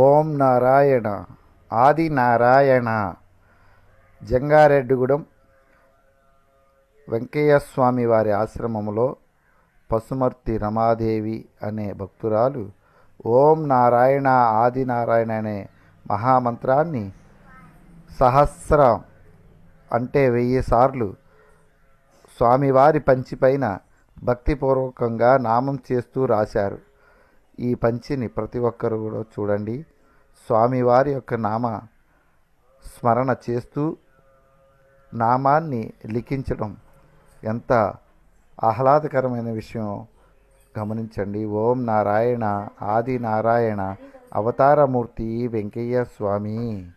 ఓం నారాయణ ఆది నారాయణ జంగారెడ్డిగూడెం వెంకయ్య స్వామి వారి ఆశ్రమంలో పసుమర్తి రమాదేవి అనే భక్తురాలు ఓం నారాయణ ఆది నారాయణ అనే మహామంత్రాన్ని సహస్ర అంటే వెయ్యి సార్లు స్వామివారి పంచిపైన భక్తిపూర్వకంగా నామం చేస్తూ రాశారు. ఈ పంచిని ప్రతి ఒక్కరు కూడా చూడండి. స్వామివారి యొక్క నామ స్మరణ చేస్తూ నామాన్ని లిఖించడం ఎంత ఆహ్లాదకరమైన విషయం. గమనించండి. ఓం నారాయణ ఆది నారాయణ అవతారమూర్తి వెంకయ్య స్వామి.